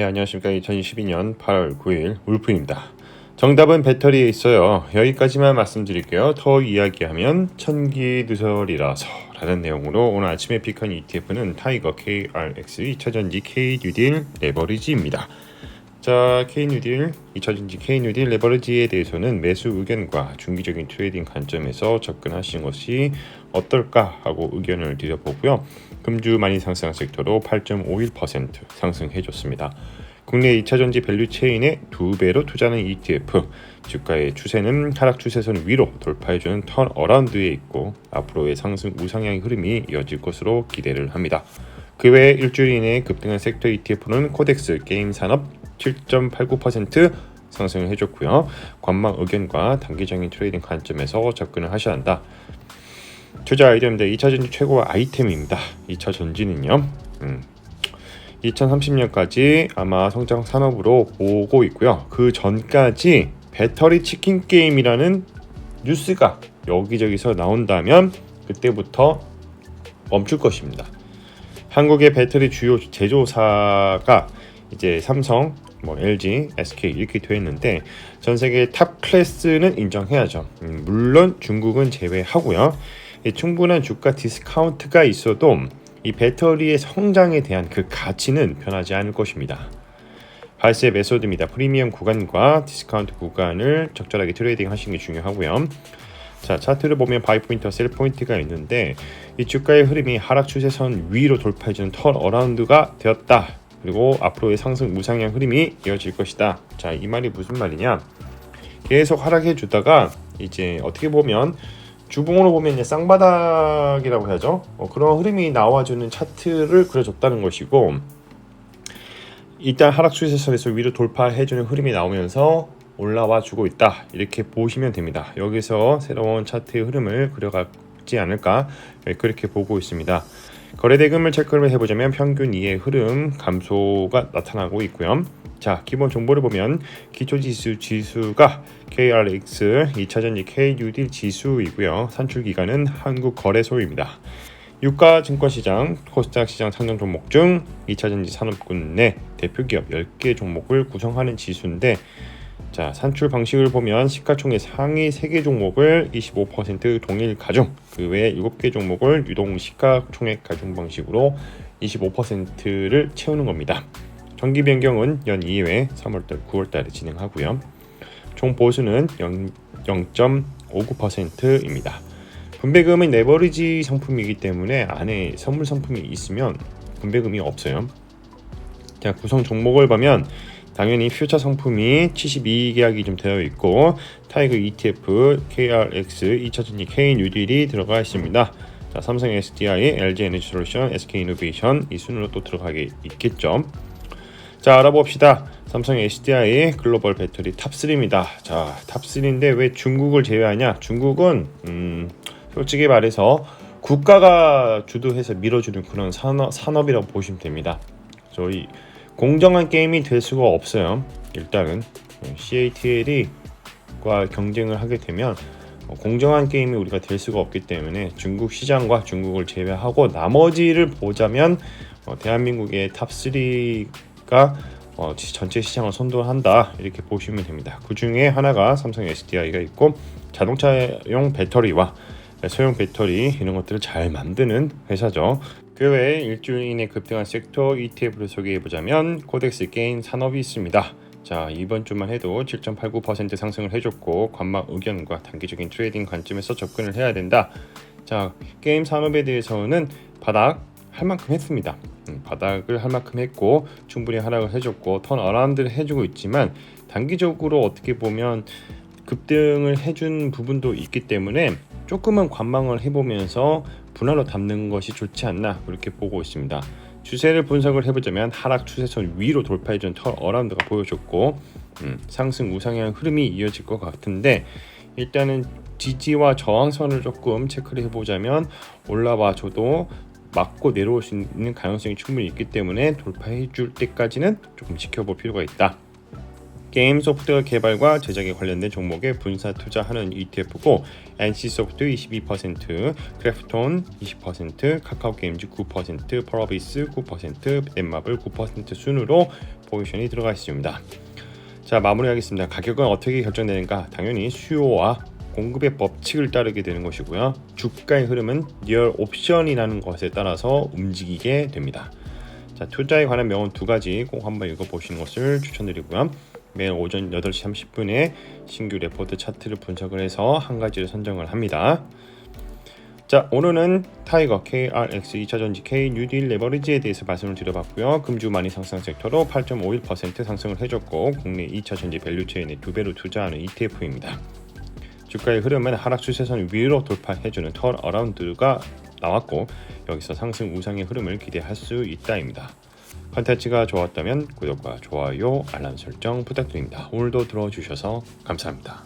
네, 안녕하십니까. 2022년 8월 9일 울프입니다. 정답은 배터리에 있어요. 여기까지만 말씀드릴게요. 더 이야기하면 천기 누설이라서 라는 내용으로 오늘 아침에 픽한 ETF는 타이거 KRX 2차전지 K뉴딜 레버리지입니다. 자, K뉴딜, 2차전지 K뉴딜 레버리지에 대해서는 매수 의견과 중기적인 트레이딩 관점에서 접근하시는 것이 어떨까 하고 의견을 드려보고요. 금주 많이 상승한 섹터로 8.51% 상승해줬습니다. 국내 2차전지 밸류 체인의 두 배로 투자하는 ETF 주가의 추세는 하락 추세선 위로 돌파해주는 턴 어라운드에 있고 앞으로의 상승 우상향 흐름이 이어질 것으로 기대를 합니다. 그 외 일주일 이내 급등한 섹터 ETF는 코덱스 게임 산업 7.89% 상승을 해줬고요. 관망 의견과 단기적인 트레이딩 관점에서 접근을 하셔야 한다. 투자 아이디어입니다. 2차 전지 최고 아이템입니다. 2차 전지는요. 음, 2030년까지 아마 성장 산업으로 보고 있고요. 그 전까지 배터리 치킨 게임이라는 뉴스가 여기저기서 나온다면 그때부터 멈출 것입니다. 한국의 배터리 주요 제조사가 이제 삼성, 뭐 LG, SK 이렇게 되어 있는데 전 세계 탑 클래스는 인정해야죠. 음, 물론 중국은 제외하고요. 이 충분한 주가 디스카운트가 있어도 이 배터리의 성장에 대한 그 가치는 변하지 않을 것입니다. 발세 메소드입니다. 프리미엄 구간과 디스카운트 구간을 적절하게 트레이딩 하시는 게 중요하고요. 자 차트를 보면 바이 포인트와 셀 포인트가 있는데 이 주가의 흐름이 하락 추세선 위로 돌파해주는 턴 어라운드가 되었다. 그리고 앞으로의 상승 무상향 흐름이 이어질 것이다. 자 이 말이 무슨 말이냐? 계속 하락해 주다가 이제 어떻게 보면 주봉으로 보면 이제 쌍바닥이라고 해야죠. 어, 그런 흐름이 나와주는 차트를 그려줬다는 것이고 일단 하락 추세선에서 위로 돌파해주는 흐름이 나오면서 올라와 주고 있다 이렇게 보시면 됩니다. 여기서 새로운 차트의 흐름을 그려가지 않을까 네, 그렇게 보고 있습니다. 거래대금을 체크를 해보자면 평균 이의 흐름 감소가 나타나고 있고요. 자, 기본 정보를 보면 기초지수 지수가 KRX 2차전지 KUD 지수이고요. 산출 기간은 한국거래소입니다. 유가 증권시장, 코스닥 시장 상장 종목 중 2차전지 산업군 내 대표 기업 10개 종목을 구성하는 지수인데 자, 산출 방식을 보면 시가총액 상위 3개 종목을 25% 동일 가중, 그 외에 7개 종목을 유동 시가총액 가중 방식으로 25%를 채우는 겁니다. 정기 변경은 연 2회 3월달, 9월달에 진행하고요. 총 보수는 0.59%입니다. 분배금은 레버리지 상품이기 때문에 안에 선물 상품이 있으면 분배금이 없어요. 자, 구성 종목을 보면 당연히 퓨처 상품이 72계약이 좀 되어 있고 타이거 ETF, KRX, 2차전지 K 뉴딜이 들어가 있습니다. 자, 삼성 SDI, LG 에너지 솔루션, SK 이노베이션 이 순으로 또 들어가게 있겠죠. 자, 알아봅시다. 삼성 SDI 글로벌 배터리 탑3입니다. 자, 탑3인데 왜 중국을 제외하냐? 중국은 음, 솔직히 말해서 국가가 주도해서 밀어주는 그런 산업, 산업이라고 보시면 됩니다. 저희 공정한 게임이 될 수가 없어요. 일단은 CATL과 경쟁을 하게 되면 공정한 게임이 우리가 될 수가 없기 때문에 중국 시장과 중국을 제외하고 나머지를 보자면 어, 대한민국의 탑3가 어, 전체 시장을 선도한다 이렇게 보시면 됩니다. 그 중에 하나가 삼성 SDI가 있고 자동차용 배터리와 소형 배터리 이런 것들을 잘 만드는 회사죠. 그 외에 일주일 이내 급등한 섹터 ETF를 소개해보자면 코덱스 게임 산업이 있습니다. 자 이번 주만 해도 7.89% 상승을 해줬고 관망 의견과 단기적인 트레이딩 관점에서 접근을 해야 된다. 자 게임 산업에 대해서는 바닥 할 만큼 했습니다. 음, 바닥을 할 만큼 했고 충분히 하락을 해줬고 턴 어라운드를 해주고 있지만 단기적으로 어떻게 보면 급등을 해준 부분도 있기 때문에 조금은 관망을 해보면서 분할로 담는 것이 좋지 않나 그렇게 보고 있습니다. 추세를 분석을 해보자면 하락 추세선 위로 돌파해준 털 어라운드가 보여줬고 음, 상승 우상향 흐름이 이어질 것 같은데 일단은 지지와 저항선을 조금 체크를 해보자면 올라와 줘도 맞고 내려올 수 있는 가능성이 충분히 있기 때문에 돌파해 줄 때까지는 조금 지켜볼 필요가 있다. 게임 소프트웨어 개발과 제작에 관련된 종목에 분사 투자하는 ETF고 NC소프트 22%, 크래프톤 20%, 카카오게임즈 9%, 펄어비스 9%, 넷마블 9% 순으로 포지션이 들어가 있습니다. 자 마무리하겠습니다. 가격은 어떻게 결정되는가? 당연히 수요와 공급의 법칙을 따르게 되는 것이고요. 주가의 흐름은 리얼 옵션이라는 것에 따라서 움직이게 됩니다. 자, 투자에 관한 명언 두 가지 꼭 한번 읽어보시는 것을 추천드리고요. 매일 오전 8시 30분에 신규 레포트 차트를 분석을 해서 한 가지를 선정을 합니다. 자 오늘은 타이거 KRX 2차 전지 K 뉴딜 레버리지에 대해서 말씀을 드려봤고요. 금주 많이 상승 섹터로 8.51% 상승을 해줬고 국내 2차 전지 밸류체인의 두 배로 투자하는 ETF입니다. 주가의 흐름은 하락 추세선 위로 돌파해주는 턴 어라운드가 나왔고 여기서 상승 우상의 흐름을 기대할 수 있다입니다. 컨텐츠가 좋았다면 구독과 좋아요, 알람 설정 부탁드립니다. 오늘도 들어주셔서 감사합니다.